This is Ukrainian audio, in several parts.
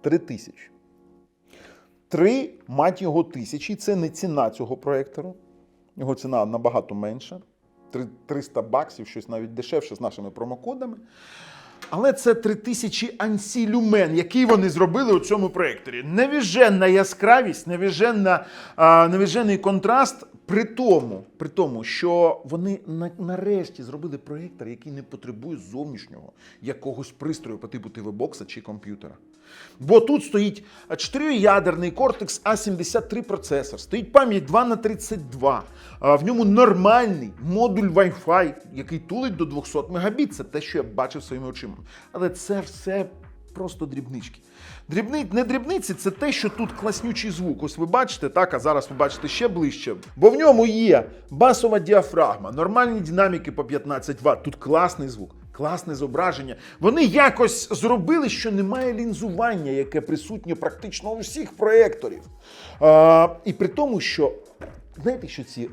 3 тисячі. Три, мать його, тисячі. Це не ціна цього проектору. Його ціна набагато менша. 300 баксів, щось навіть дешевше з нашими промокодами. Але це 3000 ANSI Lumen, який вони зробили у цьому проєкторі. Невіженна яскравість, невіженна, а, невіжений контраст. При тому, при тому, що вони на, нарешті зробили проєктор, який не потребує зовнішнього якогось пристрою по типу ТВ-бокса чи комп'ютера. Бо тут стоїть 4-ядерний Cortex A73 процесор, стоїть пам'ять 2 на 32 в ньому нормальний модуль Wi-Fi, який тулить до 200 Мбіт. Це те, що я бачив своїми очима. Але це все просто дрібнички. Дрібни... Не дрібниці, це те, що тут класнючий звук. Ось ви бачите, так, а зараз ви бачите ще ближче. Бо в ньому є басова діафрагма, нормальні динаміки по 15 Вт. Тут класний звук. Класне зображення. Вони якось зробили, що немає лінзування, яке присутнє практично у всіх проєкторів. А, і при тому, що знаєте, що ці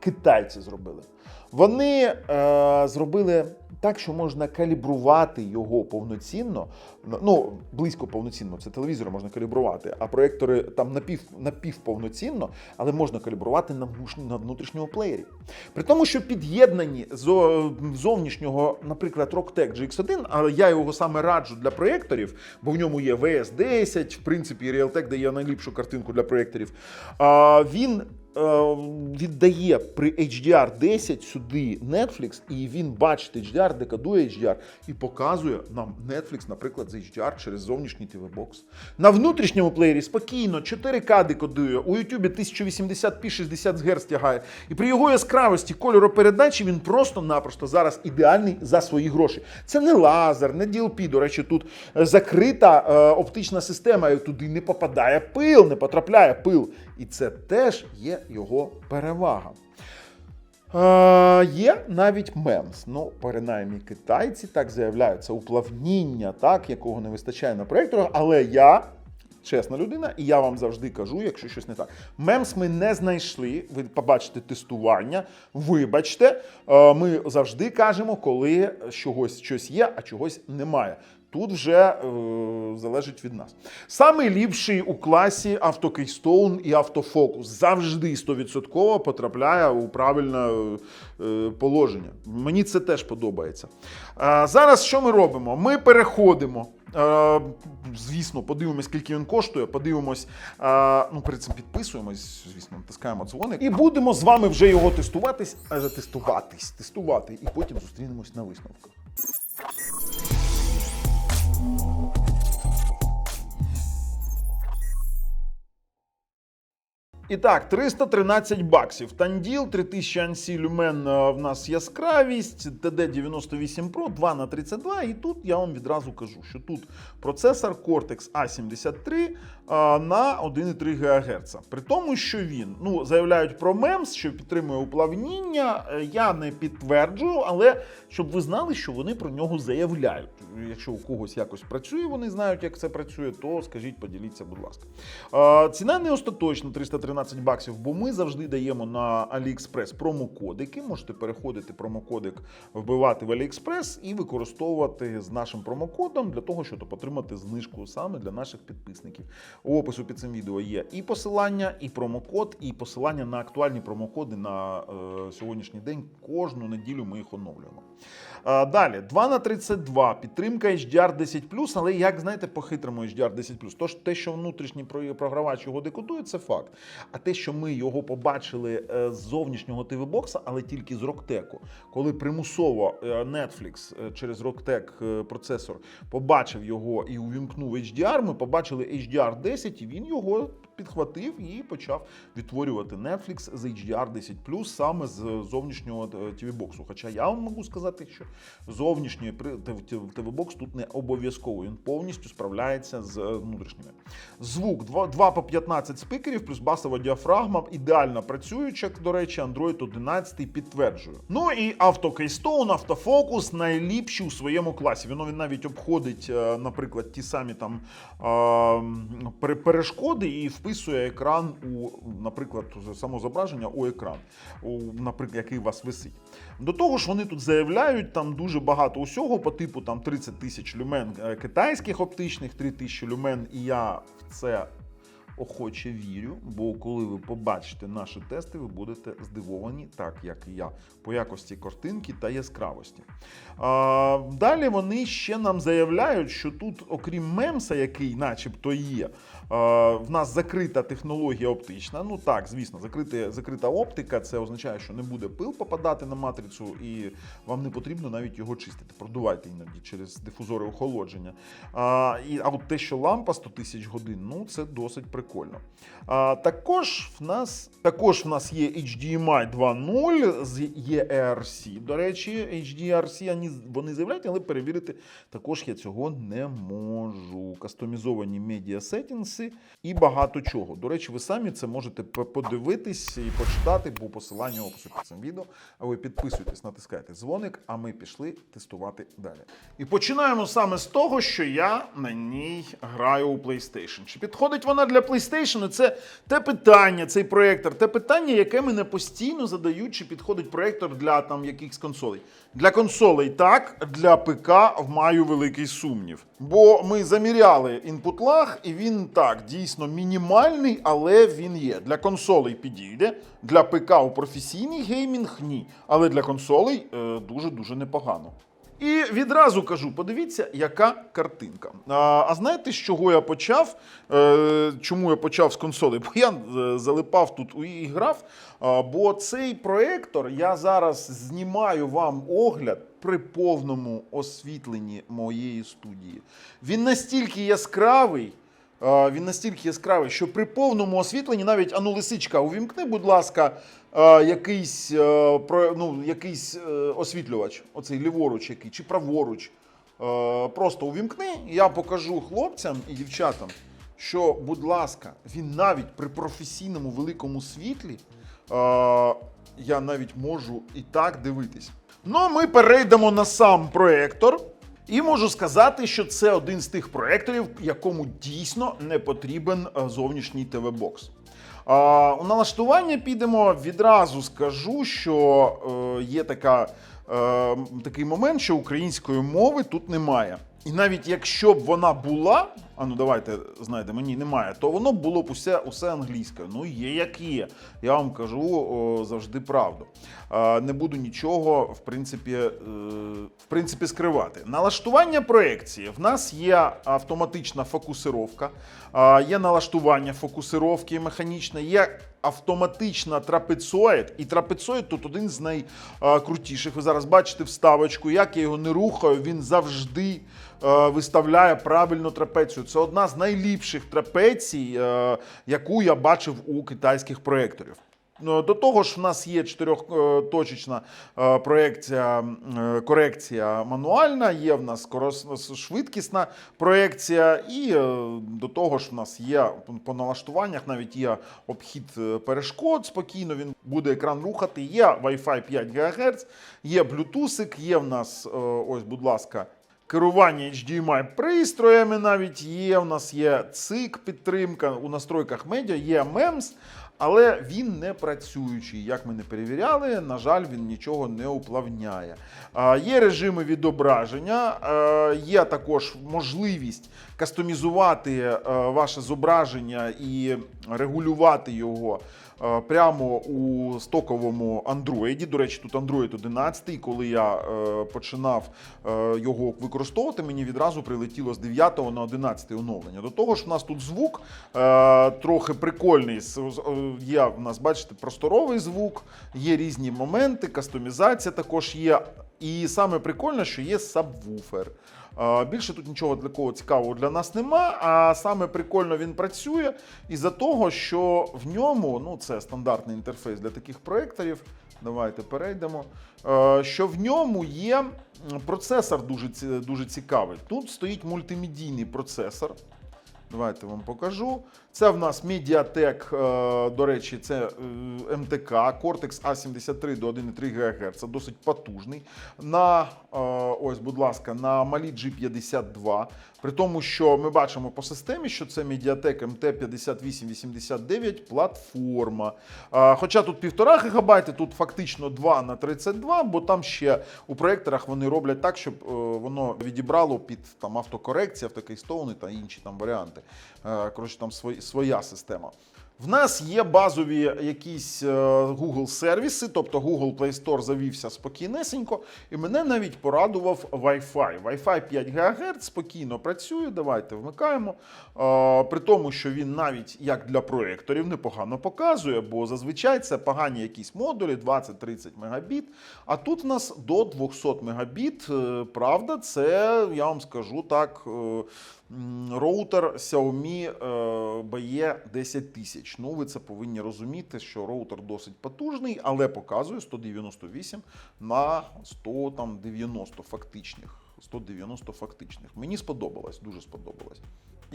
китайці зробили? Вони е, зробили так, що можна калібрувати його повноцінно. Ну, близько повноцінно, це телевізори можна калібрувати, а проєктори там напів, напівповноцінно, але можна калібрувати на, на внутрішньому плеєрі. При тому, що під'єднані зо- зовнішнього, наприклад, Rocktech GX1, але я його саме раджу для проєкторів, бо в ньому є VS10, в принципі, Realtek дає найліпшу картинку для проєкторів. Він віддає при HDR10 сюди Netflix, і він бачить HDR, декодує HDR і показує нам Netflix, наприклад, з HDR через зовнішній TV-бокс. На внутрішньому плеєрі спокійно 4К декодує, у YouTube 1080p 60 Гц тягає. І при його яскравості кольоропередачі він просто-напросто зараз ідеальний за свої гроші. Це не лазер, не DLP. До речі, тут е, закрита е, оптична система, і туди не попадає пил, не потрапляє пил. І це теж є його перевага. Е, є навіть мемс. Ну, принаймні, китайці так заявляють. Це уплавніння, так, якого не вистачає на проєкторах, але я. Чесна людина, і я вам завжди кажу, якщо щось не так. Мемс ми не знайшли. Ви побачите тестування. Вибачте, е, ми завжди кажемо, коли чогось щось є, а чогось немає. Тут вже е, залежить від нас. Самий ліпший у класі авто Keystone і автофокус завжди 100% потрапляє у правильне е, е, положення. Мені це теж подобається. Е, зараз що ми робимо? Ми переходимо. Е, звісно, подивимось, скільки він коштує. Подивимось, е, ну перед цим підписуємось, звісно, натискаємо дзвоник. І будемо з вами вже його тестуватись, а тестуватись, тестувати, і потім зустрінемось на висновках. І так, 313 баксів. Танділ, 3000 ANSI Lumen е, в нас яскравість, TD98 Pro 2 на 32 І тут я вам відразу кажу, що тут процесор Cortex A73 е, на 1,3 ГГц. При тому, що він ну, заявляють про MEMS, що підтримує уплавніння. Е, Я не підтверджую, але щоб ви знали, що вони про нього заявляють. Якщо у когось якось працює, вони знають, як це працює, то скажіть, поділіться, будь ласка. Ціна не остаточна 313 баксів, бо ми завжди даємо на AliExpress промокодики. Можете переходити промокодик, вбивати в AliExpress і використовувати з нашим промокодом для того, щоб отримати знижку саме для наших підписників. У опису під цим відео є і посилання, і промокод, і посилання на актуальні промокоди на е, сьогоднішній день. Кожну неділю ми їх оновлюємо. Е, далі 2 на 32 підтримка HDR 10 але як знаєте, по-хитрому HDR 10 Тож те, що внутрішній про- програвач його декодує, це факт. А те, що ми його побачили е, з зовнішнього TV-бокса, але тільки з Rocktec, коли примусово е, Netflix е, через е, процесор побачив його і увімкнув HDR, ми побачили HDR 10, і він його підхватив і почав відтворювати Netflix з HDR 10 саме з зовнішнього TV-боксу. Хоча я вам можу сказати, що зовнішній TV-бокс тут не обов'язково. Він повністю справляється з внутрішніми. Звук 2, 2 по 15 спікерів, плюс басова базова діафрагма, ідеально працююча, до речі, Android 11 підтверджує. Ну і авто Keystone, автофокус найліпші у своєму класі. Воно він навіть обходить, е, наприклад, ті самі там е, перешкоди і вписує екран у, наприклад, само зображення у екран, у, наприклад, який у вас висить. До того ж, вони тут заявляють там дуже багато усього по типу там 30 тисяч люмен е, китайських оптичних, 3 тисячі люмен, і я в це охоче вірю, бо коли ви побачите наші тести, ви будете здивовані, так як і я, по якості картинки та яскравості. А, далі вони ще нам заявляють, що тут, окрім мемса, який начебто є, а, в нас закрита технологія оптична. Ну так, звісно, закрита, закрита оптика, це означає, що не буде пил попадати на матрицю, і вам не потрібно навіть його чистити. Продувайте іноді через дифузори охолодження. А, і, а от те, що лампа 100 тисяч годин, ну це досить прикольно. А, також в нас також в нас є HDMI 2.0 з ERC. До речі, HDRC вони, заявляють, але перевірити також я цього не можу. Кастомізовані медіа сеттінси і багато чого. До речі, ви самі це можете подивитись і почитати по посиланню опису під цим відео. А ви підписуйтесь, натискайте дзвоник, а ми пішли тестувати далі. І починаємо саме з того, що я на ній граю у PlayStation. Чи підходить вона для PlayStation? Це те питання, цей проєктор, те питання, яке мене постійно задають, чи підходить проєктор для там якихось консолей. Для консолей так, для ПК маю великий сумнів. Бо ми заміряли інпут лаг, і він так дійсно мінімальний, але він є. Для консолей підійде, для ПК у професійний геймінг ні. Але для консолей е, дуже-дуже непогано. І відразу кажу: подивіться, яка картинка. А, а знаєте, з чого я почав? Е, чому я почав з консолей? Бо я е, залипав тут і грав. Бо цей проектор я зараз знімаю вам огляд при повному освітленні моєї студії. Він настільки яскравий. Він настільки яскравий, що при повному освітленні, навіть ану лисичка, увімкни, будь ласка, якийсь, е, ну, якийсь е, освітлювач, оцей ліворуч який, чи праворуч. Е, Просто увімкни, я покажу хлопцям і дівчатам, що, будь ласка, він навіть при професійному великому світлі, я навіть можу і так дивитись. Ну, ми перейдемо на сам проектор. І можу сказати, що це один з тих проекторів, якому дійсно не потрібен е, зовнішній ТВ-бокс. У налаштування підемо відразу скажу, що е, є така, е, такий момент, що української мови тут немає. І навіть якщо б вона була, а ну давайте знайдемо, ні, немає, то воно було б усе, усе англійською. Ну, є як є. Я вам кажу о, завжди правду. Е, не буду нічого, в принципі, е, в принципі, скривати. Налаштування проекції. В нас є автоматична фокусировка, е, є налаштування фокусировки механічне, є автоматична трапецоїд. І трапецоїд тут один з найкрутіших. Ви зараз бачите вставочку. Як я його не рухаю, він завжди виставляє правильну трапецію. Це одна з найліпших трапецій, е, яку я бачив у китайських проєкторів. Ну, До того ж, в нас є чотирьохточечна е, проекція, е, корекція мануальна, є в нас швидкісна проекція, і е, до того ж, в нас є по налаштуваннях навіть є обхід е, перешкод спокійно. Він буде екран рухати. Є Wi-Fi 5 ГГц, є Bluetooth, є в нас, е, ось, будь ласка. Керування HDMI пристроями навіть є. У нас є цик підтримка у настройках медіа, є MEMS, але він не працюючий. Як ми не перевіряли, на жаль, він нічого не уплавняє. Є режими відображення, є також можливість кастомізувати ваше зображення і регулювати його. Е, Прямо у стоковому Android. До речі, тут Android 11, і коли я е, починав е, його використовувати, мені відразу прилетіло з 9 на 11 оновлення. До того ж, у нас тут звук трохи прикольний. Є в нас, бачите, просторовий звук, є різні моменти, кастомізація також є. І саме прикольне, що є сабвуфер. Більше тут нічого такого цікавого для нас нема. А саме прикольно він працює із-за того, що в ньому, ну це стандартний інтерфейс для таких проєкторів. Давайте перейдемо. Що в ньому є процесор дуже, дуже цікавий. Тут стоїть мультимедійний процесор. Давайте вам покажу. Це в нас Mediatek, е, до речі, це е, МТК, Cortex A73 до 1,3 ГГц. Досить потужний. На, е, ось, будь ласка, на малі G52. При тому, що ми бачимо по системі, що це Mediatek MT5889 платформа. Хоча тут 1,5 ГБ, тут фактично 2 на 32, бо там ще у проєкторах вони роблять так, щоб воно відібрало під там автокорекція, автокейстоуни та інші там варіанти. Коротше, там свої- своя система. В нас є базові якісь е, Google сервіси, тобто Google Play Store завівся спокійнесенько, і мене навіть порадував Wi-Fi. Wi-Fi 5 ГГц спокійно працює. Давайте вмикаємо. Е, При тому, що він навіть як для проєкторів непогано показує, бо зазвичай це погані якісь модулі 20-30 Мбіт. А тут в нас до 200 Мбіт. Е, Правда, це я вам скажу так. Е, Роутер Xiaomi е, BE 10000. Ну, ви це повинні розуміти, що роутер досить потужний, але показує 198 на 190 фактичних. 190 фактичних. Мені сподобалось, дуже сподобалось.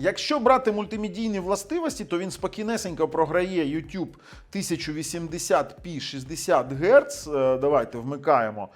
Якщо брати мультимедійні властивості, то він спокійнесенько програє YouTube 1080p 60 Гц. Давайте вмикаємо.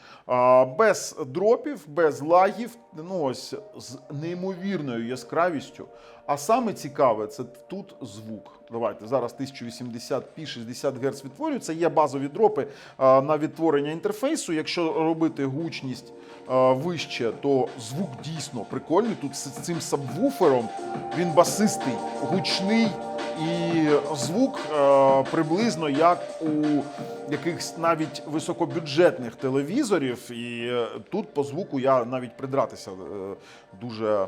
Без дропів, без лагів, ну ось з неймовірною яскравістю. А саме цікаве, це тут звук. Давайте зараз 1080p 60 Гц відтворюється. Є базові дропи на відтворення інтерфейсу. Якщо робити гучність вище, то звук дійсно прикольний. Тут з цим сабвуфером він басистий, гучний. І звук е, приблизно як у якихось навіть високобюджетних телевізорів. І е, тут по звуку я навіть придратися е, дуже,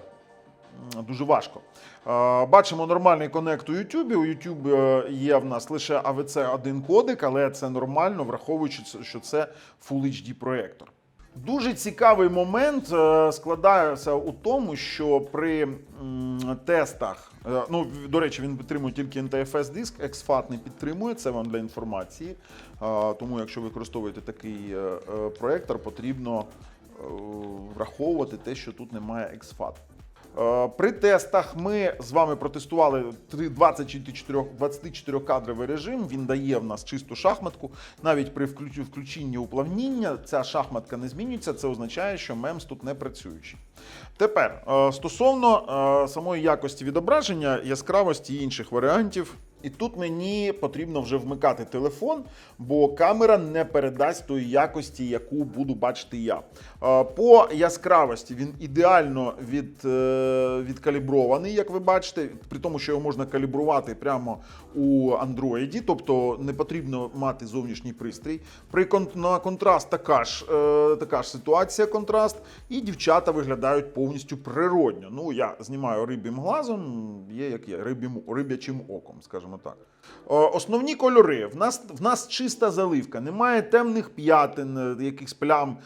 дуже важко. Е, Бачимо нормальний конект у YouTube. У YouTube е, є в нас лише AVC один кодек, але це нормально, враховуючи, що це Full HD проєктор. Дуже цікавий момент е, складається у тому, що при тестах, ну до речі, він підтримує тільки NTFS диск, XFAT не підтримує, це вам для інформації. Тому, якщо використовуєте такий проєктор, потрібно враховувати те, що тут немає XFAT. Е, При тестах ми з вами протестували 24, 24 кадровий режим. Він дає в нас чисту шахматку. Навіть при включ- включенні уплавніння ця шахматка не змінюється. Це означає, що мемс тут не працюючий. Тепер е, стосовно е, самої якості відображення, яскравості інших варіантів. І тут мені потрібно вже вмикати телефон, бо камера не передасть тої якості, яку буду бачити я. Е, По яскравості він ідеально від, е, відкалібрований, як ви бачите, при тому, що його можна калібрувати прямо у Android, тобто не потрібно мати зовнішній пристрій. При на контраст така ж, е, така ж ситуація, контраст, і дівчата виглядають повністю природньо. Ну, я знімаю риб'їм глазом, є як є, риб'їм, риб'ячим оком, скажімо так. Е, Основні кольори. В нас, в нас чиста заливка, немає темних п'ятин, е, якихось плям,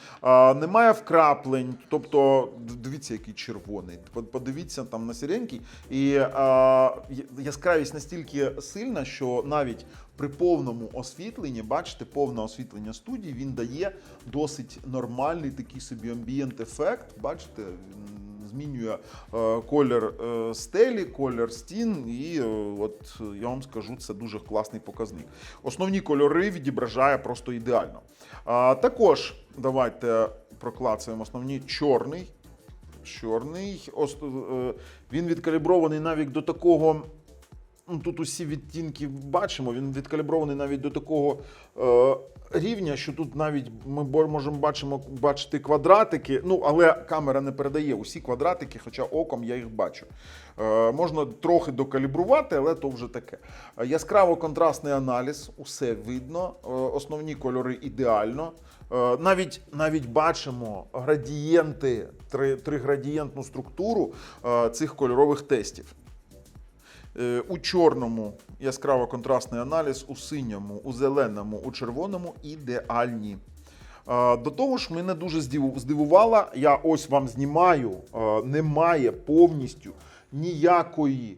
немає вкраплень. Тобто, дивіться, який червоний. Подивіться там на сіренький. І я- яскравість настільки сильна, що навіть при повному освітленні, бачите, повне освітлення студії, він дає досить нормальний такий собі амбієнт ефект. Бачите, він змінює е, колір е, стелі, колір стін, і е, от я вам скажу, це дуже класний показник. Основні кольори відображає просто ідеально. Також давайте проклацаємо основні чорний. Чорний. Він відкалібрований навіть до такого. Ну, тут усі відтінки бачимо, він відкалібрований навіть до такого е, рівня, що тут навіть ми можемо бачимо, бачити квадратики. Ну, але камера не передає усі квадратики, хоча оком я їх бачу. Е, можна трохи докалібрувати, але то вже таке. Яскраво контрастний аналіз, усе видно. Е, основні кольори ідеально. Е, Навіть, навіть бачимо градієнти, три, триградієнтну структуру е, цих кольорових тестів. Е, У чорному яскраво контрастний аналіз, у синьому, у зеленому, у червоному ідеальні. Е, До того ж, мене дуже здиву- здивувало, я ось вам знімаю, е, немає повністю ніякої,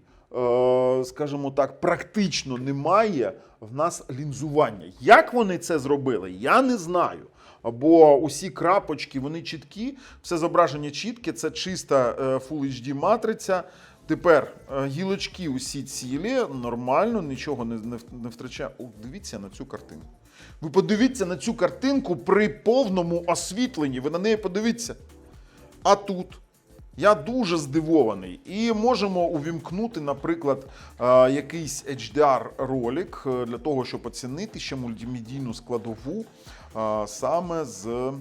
скажімо так, практично немає в нас лінзування. Як вони це зробили, я не знаю. Бо усі крапочки вони чіткі, все зображення чітке, це чиста Full HD матриця. Тепер е, гілочки усі цілі, нормально, нічого не, не, не втрачає. О, дивіться на цю картинку. Ви подивіться на цю картинку при повному освітленні. Ви на неї подивіться. А тут я дуже здивований. І можемо увімкнути, наприклад, е, якийсь HDR-ролик е, для того, щоб оцінити ще мультимедійну складову саме з.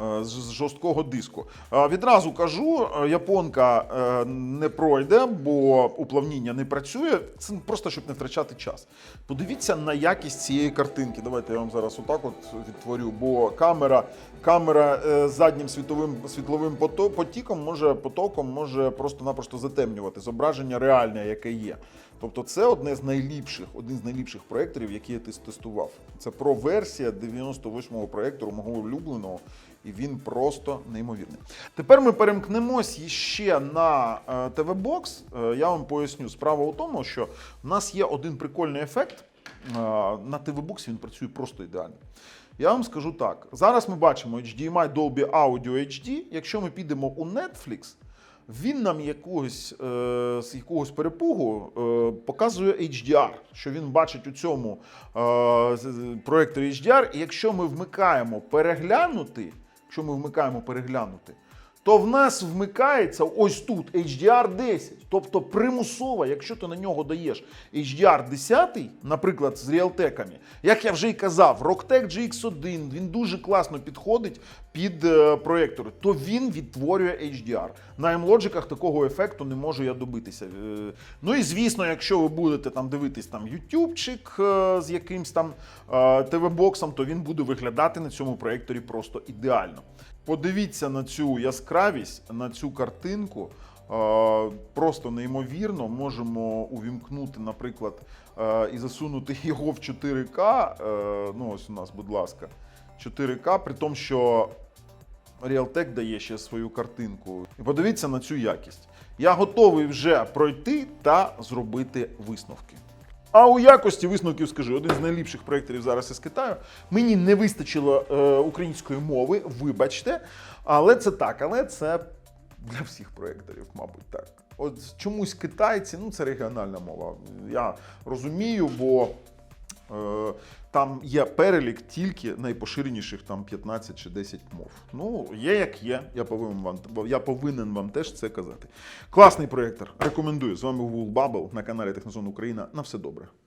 Е, З жорсткого диску. Е, Відразу кажу, е, японка не пройде, бо уплавніння не працює. Це просто щоб не втрачати час. Подивіться на якість цієї картинки. Давайте я вам зараз отак от відтворю, бо камера, камера заднім світовим світловим пото- потіком може потоком може просто-напросто затемнювати зображення реальне, яке є. Тобто, це одне з найліпших, один з найліпших проєкторів, які я тес- тестував. Це про версія 98-го проєктору, мого улюбленого, і він просто неймовірний. Тепер ми перемкнемось ще на е, Box. Е, я вам поясню. Справа у тому, що в нас є один прикольний ефект. Е, на Box він працює просто ідеально. Я вам скажу так: зараз ми бачимо HDMI Dolby Audio HD. Якщо ми підемо у Netflix, він нам якогось, е, з якогось перепугу е, показує HDR, що він бачить у цьому е, з- HDR. І якщо ми вмикаємо переглянути, якщо ми вмикаємо переглянути, то в нас вмикається ось тут HDR 10. Тобто примусово, якщо ти на нього даєш HDR 10, наприклад, з реалтеками, як я вже й казав, Rocktech GX1, він дуже класно підходить під е, проєктори, то він відтворює HDR. На M-Logic такого ефекту не можу я добитися. Е, Ну і звісно, якщо ви будете там дивитись там ютубчик е, з якимсь там ТВ-боксом, то він буде виглядати на цьому проєкторі просто ідеально. Подивіться на цю яскравість, на цю картинку. Е, Просто неймовірно. Можемо увімкнути, наприклад, е, і засунути його в 4К. Е, Ну, ось у нас, будь ласка, 4К, при тому, що Realtek дає ще свою картинку. І подивіться на цю якість. Я готовий вже пройти та зробити висновки. А у якості висновків скажу, один з найліпших проєкторів зараз із Китаю. Мені не вистачило е, української мови, вибачте. Але це так, але це для всіх проєкторів, мабуть, так. От чомусь китайці, ну це регіональна мова. Я розумію, бо там є перелік тільки найпоширеніших там 15 чи 10 мов. Ну, є як є. Я повинен вам, я повинен вам теж це казати. Класний проєктор. Рекомендую. З вами був Бабл на каналі Технозон Україна. На все добре.